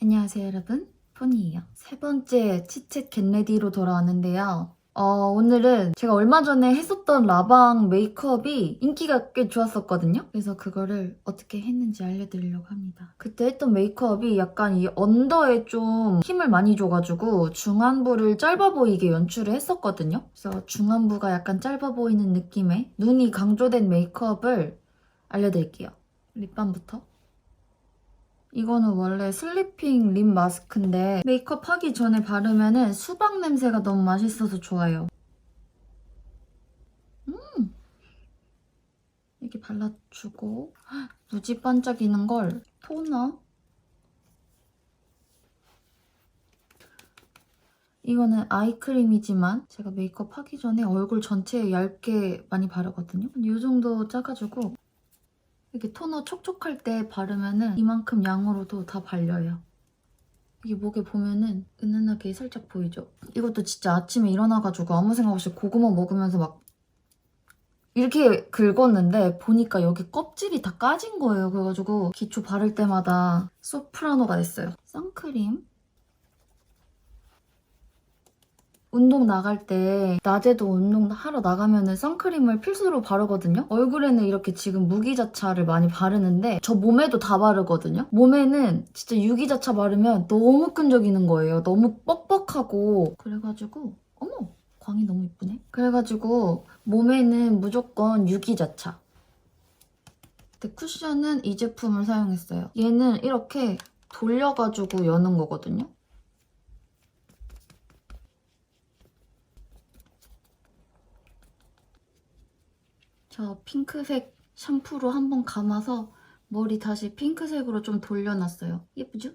안녕하세요 여러분. 폰이에요. 세 번째 치챗 겟레디로 돌아왔는데요 어, 오늘은 제가 얼마 전에 했었던 라방 메이크업이 인기가 꽤 좋았었거든요. 그래서 그거를 어떻게 했는지 알려드리려고 합니다. 그때 했던 메이크업이 약간 이 언더에 좀 힘을 많이 줘가지고 중안부를 짧아 보이게 연출을 했었거든요. 그래서 중안부가 약간 짧아 보이는 느낌의 눈이 강조된 메이크업을 알려드릴게요. 립밤부터 이거는 원래 슬리핑 립 마스크인데 메이크업 하기 전에 바르면은 수박 냄새가 너무 맛있어서 좋아요. 음! 이렇게 발라주고 헉, 무지 반짝이는 걸 토너 이거는 아이크림이지만 제가 메이크업 하기 전에 얼굴 전체에 얇게 많이 바르거든요. 이 정도 짜가지고 이렇게 토너 촉촉할 때 바르면은 이만큼 양으로도 다 발려요. 이게 목에 보면은 은은하게 살짝 보이죠? 이것도 진짜 아침에 일어나가지고 아무 생각 없이 고구마 먹으면서 막 이렇게 긁었는데 보니까 여기 껍질이 다 까진 거예요. 그래가지고 기초 바를 때마다 소프라노가 됐어요. 선크림. 운동 나갈 때 낮에도 운동 하러 나가면은 선크림을 필수로 바르거든요. 얼굴에는 이렇게 지금 무기자차를 많이 바르는데 저 몸에도 다 바르거든요. 몸에는 진짜 유기자차 바르면 너무 끈적이는 거예요. 너무 뻑뻑하고 그래가지고 어머 광이 너무 이쁘네. 그래가지고 몸에는 무조건 유기자차. 근데 쿠션은 이 제품을 사용했어요. 얘는 이렇게 돌려가지고 여는 거거든요. 저 핑크색 샴푸로 한번 감아서 머리 다시 핑크색으로 좀 돌려놨어요. 예쁘죠?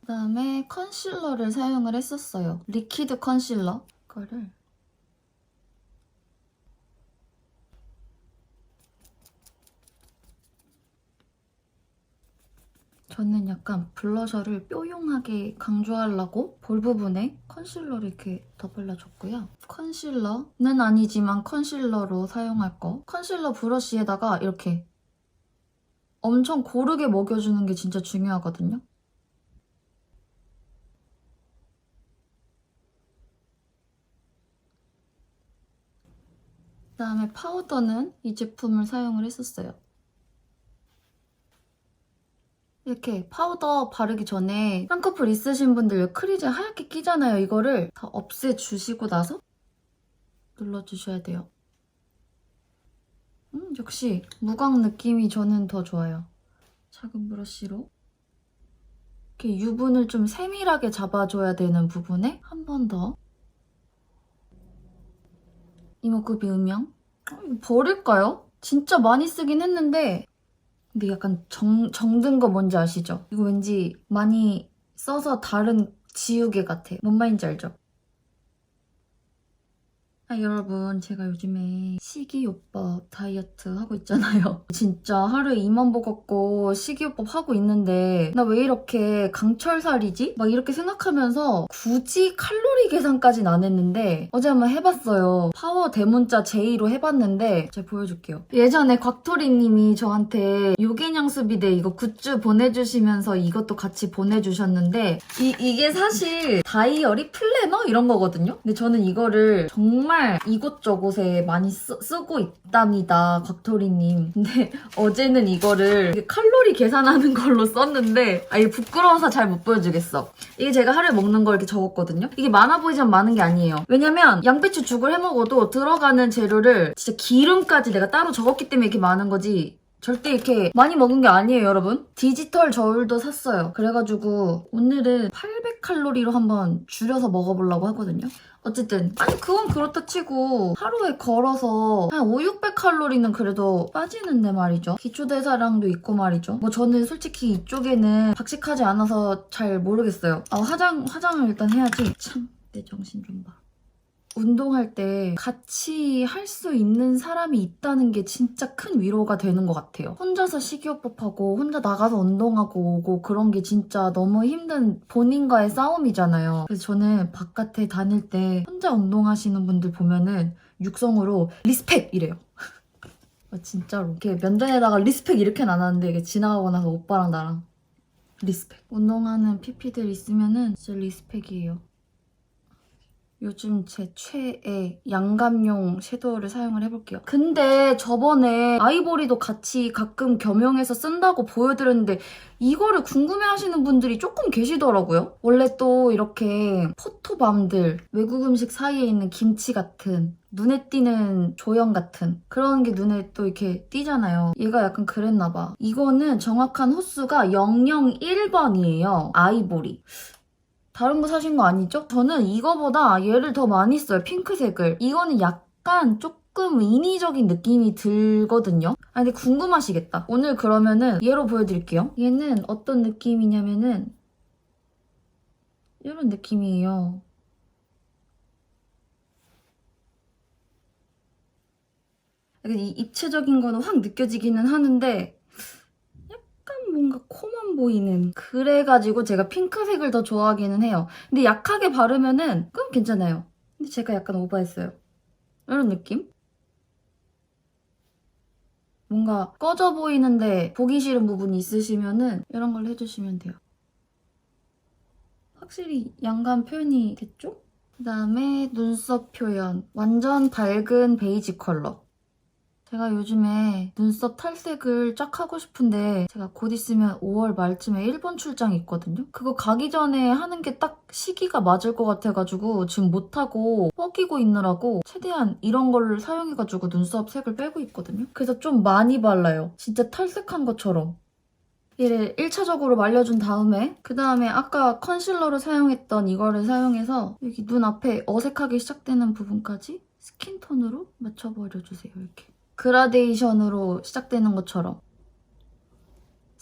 그다음에 컨실러를 사용을 했었어요. 리퀴드 컨실러. 이거를 저는 약간 블러셔를 뾰용하게 강조하려고 볼 부분에 컨실러를 이렇게 더 발라줬고요. 컨실러는 아니지만 컨실러로 사용할 거. 컨실러 브러쉬에다가 이렇게 엄청 고르게 먹여주는 게 진짜 중요하거든요. 그다음에 파우더는 이 제품을 사용을 했었어요. 이렇게 파우더 바르기 전에 쌍꺼풀 있으신 분들 크리즈 하얗게 끼잖아요. 이거를 다 없애주시고 나서 눌러주셔야 돼요. 음, 역시 무광 느낌이 저는 더 좋아요. 작은 브러쉬로 이렇게 유분을 좀 세밀하게 잡아줘야 되는 부분에 한 번 더 이목구비 음영 어, 버릴까요? 진짜 많이 쓰긴 했는데 근데 약간 정, 정든 거 뭔지 아시죠? 이거 왠지 많이 써서 다른 지우개 같아. 뭔 말인지 알죠? 아, 여러분, 제가 요즘에 식이요법 다이어트 하고 있잖아요. 진짜 하루에 2만 보 걷고 식이요법 하고 있는데, 나 왜 이렇게 강철살이지? 막 이렇게 생각하면서 굳이 칼로리 계산까진 안 했는데, 어제 한번 해봤어요. 파워 대문자 J로 해봤는데, 제가 보여줄게요. 예전에 곽토리님이 저한테 요기냥수비대 이거 굿즈 보내주시면서 이것도 같이 보내주셨는데, 이, 이게 사실 다이어리 플래너? 이런 거거든요? 근데 저는 이거를 정말 이곳저곳에 많이 쓰, 쓰고 있답니다, 곽토리님. 근데 어제는 이거를 칼로리 계산하는 걸로 썼는데, 아, 이게 부끄러워서 잘 못 보여주겠어. 이게 제가 하루에 먹는 걸 이렇게 적었거든요? 이게 많아 보이지만 많은 게 아니에요. 왜냐면 양배추 죽을 해 먹어도 들어가는 재료를 진짜 기름까지 내가 따로 적었기 때문에 이렇게 많은 거지. 절대 이렇게 많이 먹은 게 아니에요, 여러분. 디지털 저울도 샀어요. 그래가지고 오늘은 800칼로리로 한번 줄여서 먹어보려고 하거든요. 어쨌든 아니 그건 그렇다 치고 하루에 걸어서 한 5, 600칼로리는 그래도 빠지는데 말이죠. 기초대사량도 있고 말이죠. 뭐 저는 솔직히 이쪽에는 박식하지 않아서 잘 모르겠어요. 아 화장 화장을 일단 해야지. 참 내 정신 좀 봐. 운동할 때 같이 할 수 있는 사람이 있다는 게 진짜 큰 위로가 되는 것 같아요. 혼자서 식이요법하고 혼자 나가서 운동하고 오고 그런 게 진짜 너무 힘든 본인과의 싸움이잖아요. 그래서 저는 바깥에 다닐 때 혼자 운동하시는 분들 보면은 육성으로 리스펙 이래요. 아, 진짜로. 이렇게 면전에다가 리스펙 이렇게는 안 하는데 이게 지나가고 나서 오빠랑 나랑 리스펙. 운동하는 PP들 있으면은 진짜 리스펙이에요. 요즘 제 최애 양감용 섀도우를 사용을 해볼게요. 근데 저번에 아이보리도 같이 가끔 겸용해서 쓴다고 보여드렸는데 이거를 궁금해하시는 분들이 조금 계시더라고요. 원래 또 이렇게 포토밤들, 외국 음식 사이에 있는 김치 같은 눈에 띄는 조형 같은 그런 게 눈에 또 이렇게 띄잖아요. 얘가 약간 그랬나 봐. 이거는 정확한 호수가 001번이에요. 아이보리. 다른 거 사신 거 아니죠? 저는 이거보다 얘를 더 많이 써요. 핑크색을. 이거는 약간 조금 인위적인 느낌이 들거든요. 아 근데 궁금하시겠다. 오늘 그러면은 얘로 보여드릴게요. 얘는 어떤 느낌이냐면은 이런 느낌이에요. 이 입체적인 거는 확 느껴지기는 하는데 보이는 그래가지고 제가 핑크색을 더 좋아하기는 해요. 근데 약하게 바르면은 그럼 괜찮아요. 근데 제가 약간 오버했어요. 이런 느낌? 뭔가 꺼져 보이는데 보기 싫은 부분이 있으시면은 이런 걸 해주시면 돼요. 확실히 양감 표현이 됐죠? 그 다음에 눈썹 표현. 완전 밝은 베이지 컬러. 제가 요즘에 눈썹 탈색을 쫙 하고 싶은데 제가 곧 있으면 5월 말쯤에 일본 출장이 있거든요. 그거 가기 전에 하는 게 딱 시기가 맞을 것 같아가지고 지금 못하고 뻐기고 있느라고 최대한 이런 거를 사용해가지고 눈썹 색을 빼고 있거든요. 그래서 좀 많이 발라요. 진짜 탈색한 것처럼. 얘를 1차적으로 말려준 다음에 그 다음에 아까 컨실러를 사용했던 이거를 사용해서 여기 눈 앞에 어색하게 시작되는 부분까지 스킨톤으로 맞춰버려주세요. 이렇게. 그라데이션으로 시작되는 것처럼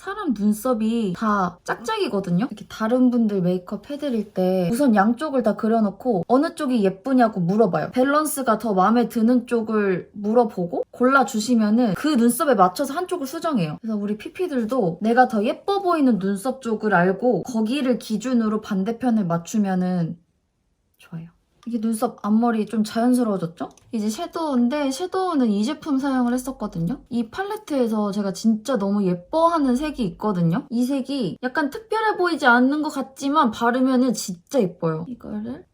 사람 눈썹이 다 짝짝이거든요? 이렇게 다른 분들 메이크업 해드릴 때 우선 양쪽을 다 그려놓고 어느 쪽이 예쁘냐고 물어봐요. 밸런스가 더 마음에 드는 쪽을 물어보고 골라주시면은 그 눈썹에 맞춰서 한쪽을 수정해요. 그래서 우리 PP들도 내가 더 예뻐 보이는 눈썹 쪽을 알고 거기를 기준으로 반대편을 맞추면은. 이게 눈썹 앞머리 좀 자연스러워졌죠? 이제 섀도우인데 섀도우는 이 제품 사용을 했었거든요. 이 팔레트에서 제가 진짜 너무 예뻐하는 색이 있거든요. 이 색이 약간 특별해 보이지 않는 것 같지만 바르면 진짜 예뻐요. 이거를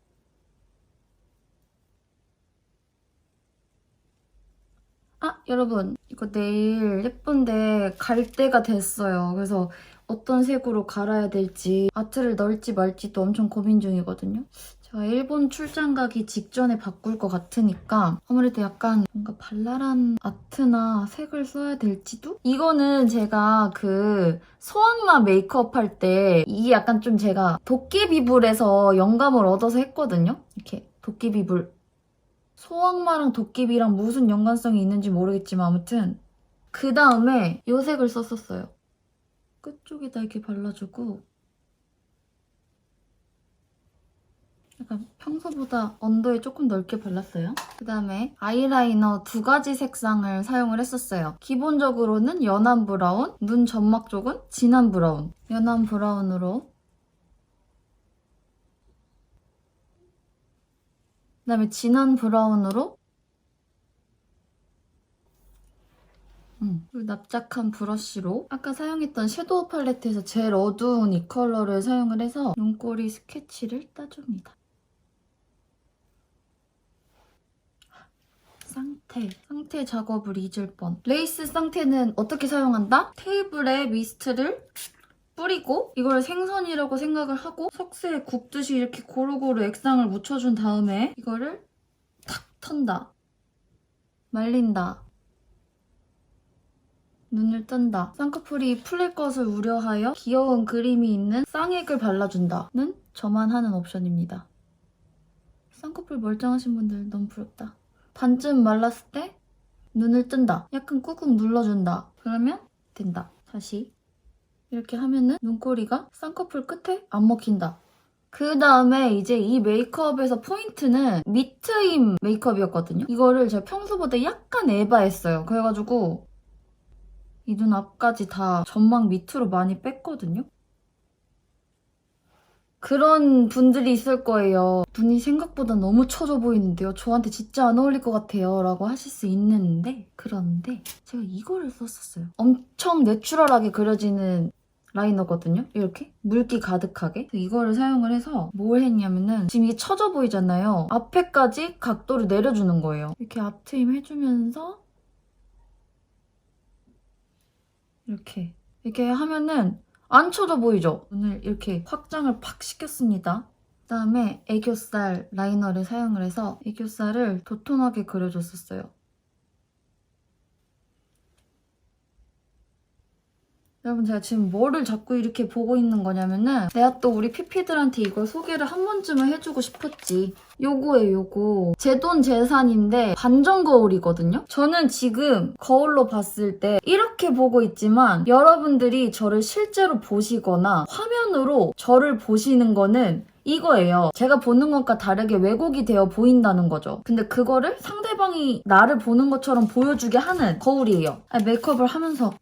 아 여러분 이거 내일 예쁜데 갈 때가 됐어요. 그래서 어떤 색으로 갈아야 될지 아트를 넣을지 말지도 엄청 고민 중이거든요. 제가 일본 출장 가기 직전에 바꿀 것 같으니까 아무래도 약간 뭔가 발랄한 아트나 색을 써야 될지도? 이거는 제가 그 소악마 메이크업 할 때 이게 약간 좀 제가 도깨비불에서 영감을 얻어서 했거든요. 이렇게 도깨비불 소악마랑 도깨비랑 무슨 연관성이 있는지 모르겠지만 아무튼 그 다음에 이 색을 썼었어요. 끝쪽에다 이렇게 발라주고 약간 평소보다 언더에 조금 넓게 발랐어요. 그 다음에 아이라이너 두 가지 색상을 사용을 했었어요. 기본적으로는 연한 브라운, 눈 점막 쪽은 진한 브라운. 연한 브라운으로 그다음에 진한 브라운으로 음, 그리고 납작한 브러쉬로 아까 사용했던 섀도우 팔레트에서 제일 어두운 이 컬러를 사용을 해서 눈꼬리 스케치를 따줍니다. 쌍테. 쌍테 작업을 잊을 뻔. 레이스 쌍테는 어떻게 사용한다? 테이블에 미스트를 뿌리고 이걸 생선이라고 생각을 하고 석쇠에 굽듯이 이렇게 고루고루 액상을 묻혀준 다음에 이거를 탁 턴다. 말린다. 눈을 뜬다. 쌍꺼풀이 풀릴 것을 우려하여 귀여운 그림이 있는 쌍액을 발라준다 는 저만 하는 옵션입니다. 쌍꺼풀 멀쩡하신 분들 너무 부럽다. 반쯤 말랐을 때 눈을 뜬다. 약간 꾹꾹 눌러준다. 그러면 된다. 다시 이렇게 하면은 눈꼬리가 쌍꺼풀 끝에 안 먹힌다. 그 다음에 이제 이 메이크업에서 포인트는 밑트임 메이크업이었거든요. 이거를 제가 평소보다 약간 에바했어요. 그래가지고 이 눈 앞까지 다 전망 밑으로 많이 뺐거든요. 그런 분들이 있을 거예요. 눈이 생각보다 너무 처져 보이는데요. 저한테 진짜 안 어울릴 것 같아요. 라고 하실 수 있는데 그런데 제가 이거를 썼었어요. 엄청 내추럴하게 그려지는 라이너거든요. 이렇게 물기 가득하게 이거를 사용을 해서 뭘 했냐면은 지금 이게 처져 보이잖아요. 앞에까지 각도를 내려주는 거예요. 이렇게 앞트임 해주면서 이렇게 이렇게 하면은 안 쳐져 보이죠? 오늘 이렇게 확장을 팍 시켰습니다. 그다음에 애교살 라이너를 사용을 해서 애교살을 도톰하게 그려줬었어요. 여러분 제가 지금 뭐를 자꾸 이렇게 보고 있는 거냐면은 내가 또 우리 피피들한테 이걸 소개를 한 번쯤은 해주고 싶었지 요거예요 요거 제 돈 재산인데 반전 거울이거든요 저는 지금 거울로 봤을 때 이렇게 보고 있지만 여러분들이 저를 실제로 보시거나 화면으로 저를 보시는 거는 이거예요. 제가 보는 것과 다르게 왜곡이 되어 보인다는 거죠. 근데 그거를 상대방이 나를 보는 것처럼 보여주게 하는 거울이에요. 메이크업을 하면서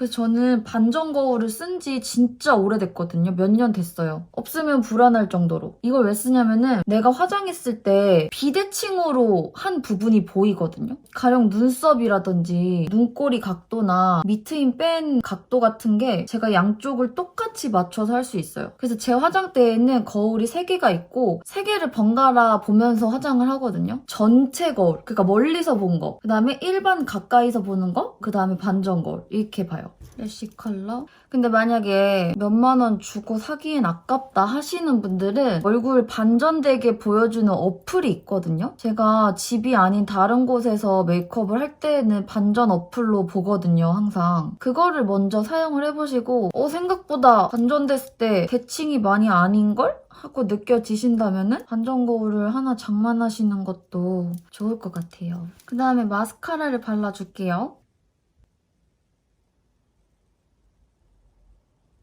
그래서 저는 반전 거울을 쓴 지 진짜 오래됐거든요. 몇 년 됐어요. 없으면 불안할 정도로. 이걸 왜 쓰냐면은 내가 화장했을 때 비대칭으로 한 부분이 보이거든요. 가령 눈썹이라든지 눈꼬리 각도나 밑트임 뺀 각도 같은 게 제가 양쪽을 똑같이 맞춰서 할 수 있어요. 그래서 제 화장대에는 거울이 3개가 있고 3개를 번갈아 보면서 화장을 하거든요. 전체 거울. 그러니까 멀리서 본 거. 그 다음에 일반 가까이서 보는 거. 그 다음에 반전 거울. 이렇게 봐요. 애쉬 컬러. 근데 만약에 몇만 원 주고 사기엔 아깝다 하시는 분들은 얼굴 반전되게 보여주는 어플이 있거든요. 제가 집이 아닌 다른 곳에서 메이크업을 할 때는 반전 어플로 보거든요, 항상. 그거를 먼저 사용을 해보시고 어 생각보다 반전됐을 때 대칭이 많이 아닌걸? 하고 느껴지신다면은 반전 거울을 하나 장만하시는 것도 좋을 것 같아요. 그 다음에 마스카라를 발라줄게요.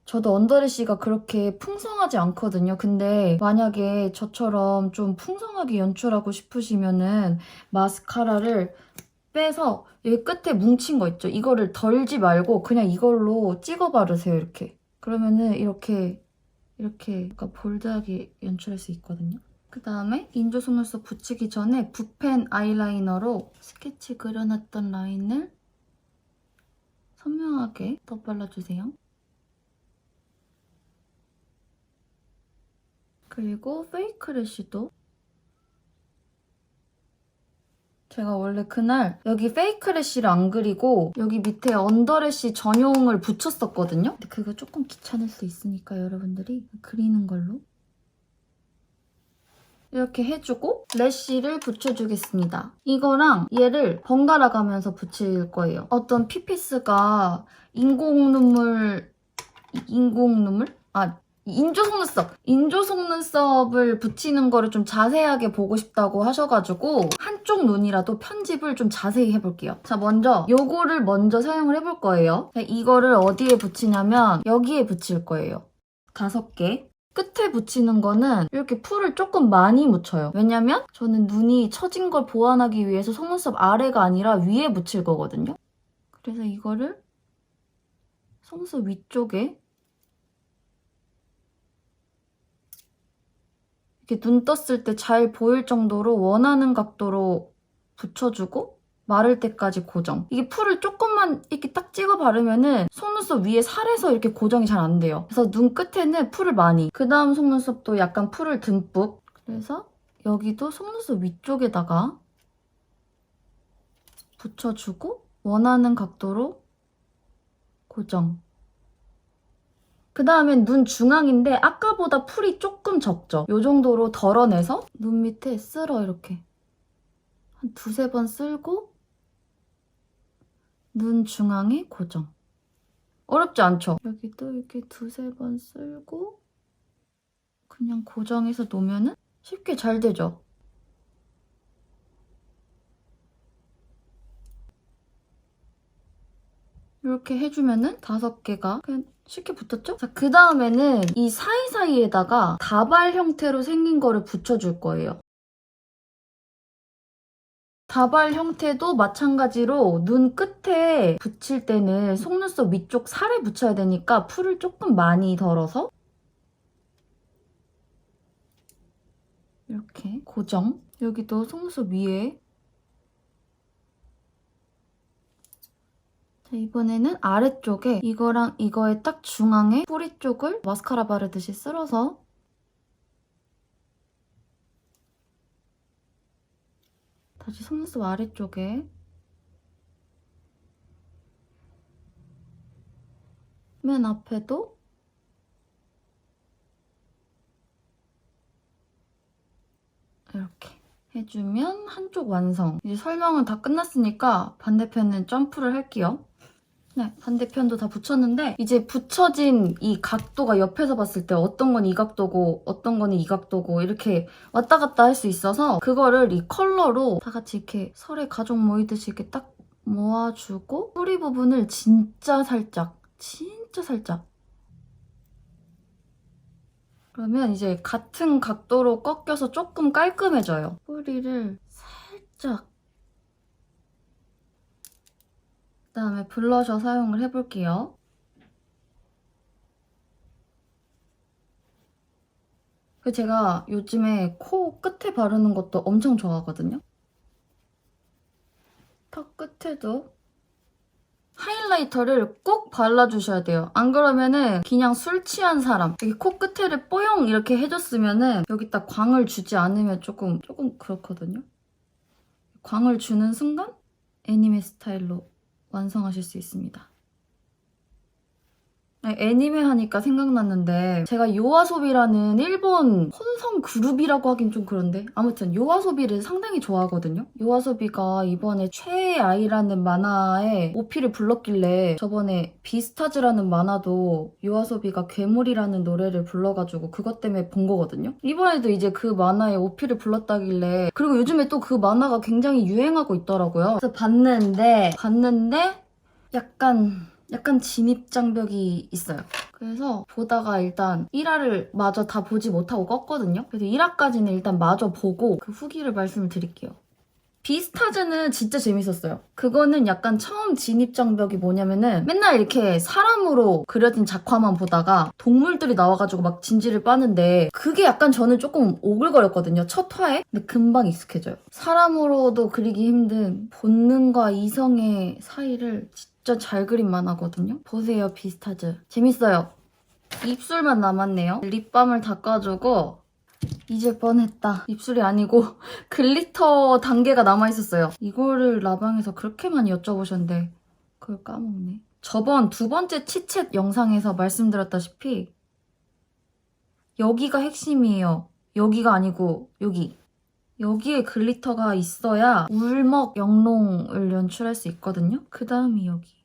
저도 언더리쉬가 그렇게 풍성하지 않거든요. 근데 만약에 저처럼 좀 풍성하게 연출하고 싶으시면은 마스카라를 빼서 여기 끝에 뭉친 거 있죠? 이거를 덜지 말고 그냥 이걸로 찍어 바르세요, 이렇게. 그러면은 이렇게 이렇게 약간 볼드하게 연출할 수 있거든요. 그 다음에 인조 속눈썹 붙이기 전에 붓펜 아이라이너로 스케치 그려놨던 라인을 선명하게 덧발라주세요. 그리고 페이크 래쉬도 제가 원래 그날 여기 페이크 래쉬를 안 그리고 여기 밑에 언더래쉬 전용을 붙였었거든요. 근데 그거 조금 귀찮을 수 있으니까 여러분들이 그리는 걸로 이렇게 해주고 래쉬를 붙여주겠습니다. 이거랑 얘를 번갈아 가면서 붙일 거예요. 어떤 피피스가 인공 눈물 인공 눈물? 아 인조 속눈썹! 인조 속눈썹을 붙이는 거를 좀 자세하게 보고 싶다고 하셔가지고 한쪽 눈이라도 편집을 좀 자세히 해볼게요. 자, 먼저 요거를 먼저 사용을 해볼 거예요. 자, 이거를 어디에 붙이냐면 여기에 붙일 거예요. 다섯 개. 끝에 붙이는 거는 이렇게 풀을 조금 많이 묻혀요. 왜냐면 저는 눈이 처진 걸 보완하기 위해서 속눈썹 아래가 아니라 위에 붙일 거거든요. 그래서 이거를 속눈썹 위쪽에 이렇게 눈 떴을 때 잘 보일 정도로 원하는 각도로 붙여주고 마를 때까지 고정. 이게 풀을 조금만 이렇게 딱 찍어 바르면은 속눈썹 위에 살에서 이렇게 고정이 잘 안 돼요. 그래서 눈 끝에는 풀을 많이. 그 다음 속눈썹도 약간 풀을 듬뿍. 그래서 여기도 속눈썹 위쪽에다가 붙여주고 원하는 각도로 고정. 그 다음엔 눈 중앙인데 아까보다 풀이 조금 적죠? 이 정도로 덜어내서 눈 밑에 쓸어 이렇게 한 두세 번 쓸고 눈 중앙에 고정 어렵지 않죠? 여기도 이렇게 두세 번 쓸고 그냥 고정해서 놓으면 쉽게 잘 되죠? 이렇게 해주면은 다섯 개가 그냥 쉽게 붙었죠? 자, 그 다음에는 이 사이사이에다가 다발 형태로 생긴 거를 붙여줄 거예요. 다발 형태도 마찬가지로 눈 끝에 붙일 때는 속눈썹 위쪽 살에 붙여야 되니까 풀을 조금 많이 덜어서 이렇게 고정. 여기도 속눈썹 위에 자, 이번에는 아래쪽에 이거랑 이거의 딱 중앙에 뿌리 쪽을 마스카라 바르듯이 쓸어서 다시 속눈썹 아래쪽에 맨 앞에도 이렇게 해주면 한쪽 완성. 이제 설명은 다 끝났으니까 반대편은 점프를 할게요. 네, 반대편도 다 붙였는데 이제 붙여진 이 각도가 옆에서 봤을 때 어떤 건 이 각도고 어떤 거는 이 각도고 이렇게 왔다 갔다 할 수 있어서 그거를 이 컬러로 다 같이 이렇게 설에 가족 모이듯이 이렇게 딱 모아주고 뿌리 부분을 진짜 살짝 진짜 살짝. 그러면 이제 같은 각도로 꺾여서 조금 깔끔해져요. 뿌리를 살짝 그 다음에 블러셔 사용을 해볼게요. 그 제가 요즘에 코 끝에 바르는 것도 엄청 좋아하거든요. 턱 끝에도 하이라이터를 꼭 발라주셔야 돼요. 안 그러면은 그냥 술 취한 사람 여기 코 끝에를 뽀용 이렇게 해줬으면은 여기 딱 광을 주지 않으면 조금 조금 그렇거든요. 광을 주는 순간 애니메 스타일로 완성하실 수 있습니다. 네, 애니메 하니까 생각났는데 제가 요아소비라는 일본 혼성 그룹이라고 하긴 좀 그런데 아무튼 요아소비를 상당히 좋아하거든요. 요아소비가 이번에 최애 아이라는 만화에 오피를 불렀길래 저번에 비스타즈라는 만화도 요아소비가 괴물이라는 노래를 불러가지고 그것 때문에 본 거거든요. 이번에도 이제 그 만화에 오피를 불렀다길래 그리고 요즘에 또 그 만화가 굉장히 유행하고 있더라고요. 그래서 봤는데 봤는데 약간 약간 진입장벽이 있어요. 그래서 보다가 일단 1화를 마저 다 보지 못하고 껐거든요. 그래서 1화까지는 일단 마저 보고 그 후기를 말씀을 드릴게요. 비스타즈는 진짜 재밌었어요. 그거는 약간 처음 진입장벽이 뭐냐면은 맨날 이렇게 사람으로 그려진 작화만 보다가 동물들이 나와가지고 막 진지를 빠는데 그게 약간 저는 조금 오글거렸거든요. 첫 화에. 근데 금방 익숙해져요. 사람으로도 그리기 힘든 본능과 이성의 사이를 진짜 잘 그린 만화거든요. 보세요, 비스타즈. 재밌어요. 입술만 남았네요. 립밤을 닦아주고 잊을 뻔했다. 입술이 아니고 글리터 단계가 남아있었어요. 이거를 라방에서 그렇게 많이 여쭤보셨는데 그걸 까먹네. 저번 두 번째 치챗 영상에서 말씀드렸다시피 여기가 핵심이에요. 여기가 아니고 여기. 여기에 글리터가 있어야 울먹 영롱을 연출할 수 있거든요. 그 다음이 여기.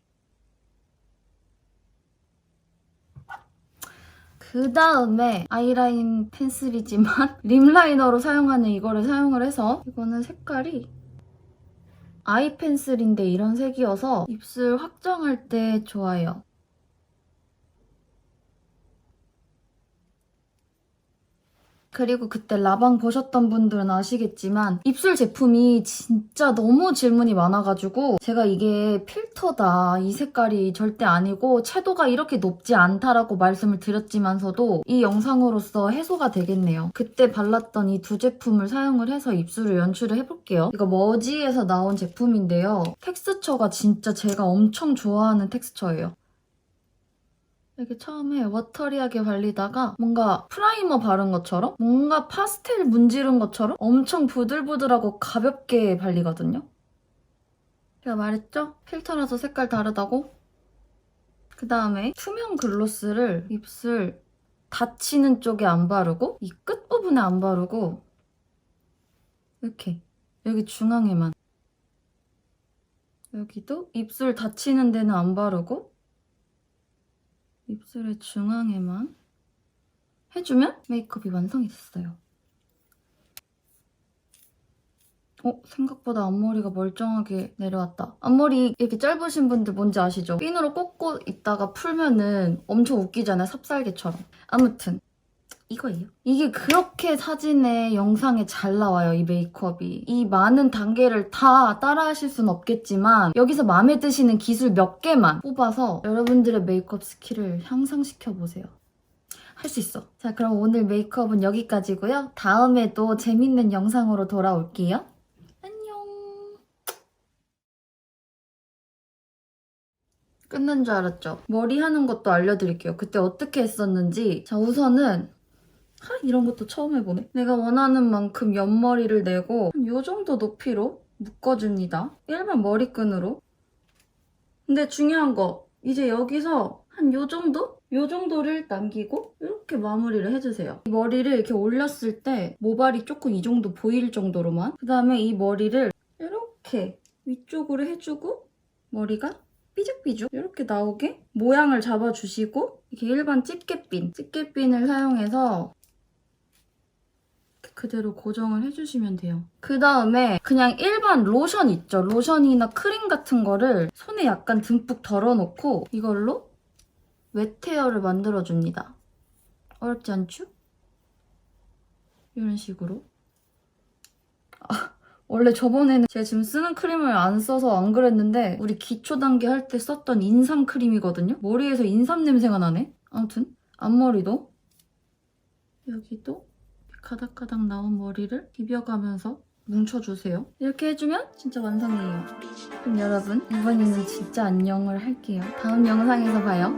그 다음에 아이라인 펜슬이지만 립 라이너로 사용하는 이거를 사용을 해서 이거는 색깔이 아이 펜슬인데 이런 색이어서 입술 확정할 때 좋아요. 그리고 그때 라방 보셨던 분들은 아시겠지만 입술 제품이 진짜 너무 질문이 많아가지고 제가 이게 필터다 이 색깔이 절대 아니고 채도가 이렇게 높지 않다라고 말씀을 드렸지만서도 이 영상으로서 해소가 되겠네요. 그때 발랐던 이 두 제품을 사용을 해서 입술을 연출을 해볼게요. 이거 머지에서 나온 제품인데요. 텍스처가 진짜 제가 엄청 좋아하는 텍스처예요. 이렇게 처음에 워터리하게 발리다가 뭔가 프라이머 바른 것처럼 뭔가 파스텔 문지른 것처럼 엄청 부들부들하고 가볍게 발리거든요. 제가 말했죠? 필터라서 색깔 다르다고? 그 다음에 투명 글로스를 입술 닫히는 쪽에 안 바르고 이 끝부분에 안 바르고 이렇게 여기 중앙에만 여기도 입술 닫히는 데는 안 바르고 입술의 중앙에만 해주면 메이크업이 완성이 됐어요. 어? 생각보다 앞머리가 멀쩡하게 내려왔다. 앞머리 이렇게 짧으신 분들 뭔지 아시죠? 핀으로 꽂고 있다가 풀면은 엄청 웃기잖아요. 삽살개처럼. 아무튼 이거예요. 이게 그렇게 사진에 영상에 잘 나와요. 이 메이크업이. 이 많은 단계를 다 따라하실 순 없겠지만 여기서 마음에 드시는 기술 몇 개만 뽑아서 여러분들의 메이크업 스킬을 향상시켜 보세요. 할 수 있어. 자, 그럼 오늘 메이크업은 여기까지고요. 다음에도 재밌는 영상으로 돌아올게요. 끝난 줄 알았죠? 머리 하는 것도 알려드릴게요. 그때 어떻게 했었는지. 자, 우선은 하, 이런 것도 처음 해보네. 내가 원하는 만큼 옆머리를 내고 이 정도 높이로 묶어줍니다. 일반 머리끈으로. 근데 중요한 거 이제 여기서 한요 정도? 요 정도를 남기고 이렇게 마무리를 해주세요. 이 머리를 이렇게 올렸을 때 모발이 조금 이 정도 보일 정도로만 그 다음에 이 머리를 이렇게 위쪽으로 해주고 머리가 삐죽삐죽 이렇게 나오게 모양을 잡아주시고 이렇게 일반 집게핀, 집게핀을 사용해서 그대로 고정을 해주시면 돼요. 그 다음에 그냥 일반 로션 있죠? 로션이나 크림 같은 거를 손에 약간 듬뿍 덜어놓고 이걸로 웨트헤어를 만들어줍니다. 어렵지 않죠? 이런 식으로. 아, 원래 저번에는 제가 지금 쓰는 크림을 안 써서 안 그랬는데 우리 기초 단계 할 때 썼던 인삼 크림이거든요? 머리에서 인삼 냄새가 나네? 아무튼 앞머리도 여기도 가닥가닥 나온 머리를 비벼가면서 뭉쳐주세요. 이렇게 해주면 진짜 완성이에요. 그럼 여러분 이번에는 진짜 안녕을 할게요. 다음 영상에서 봐요.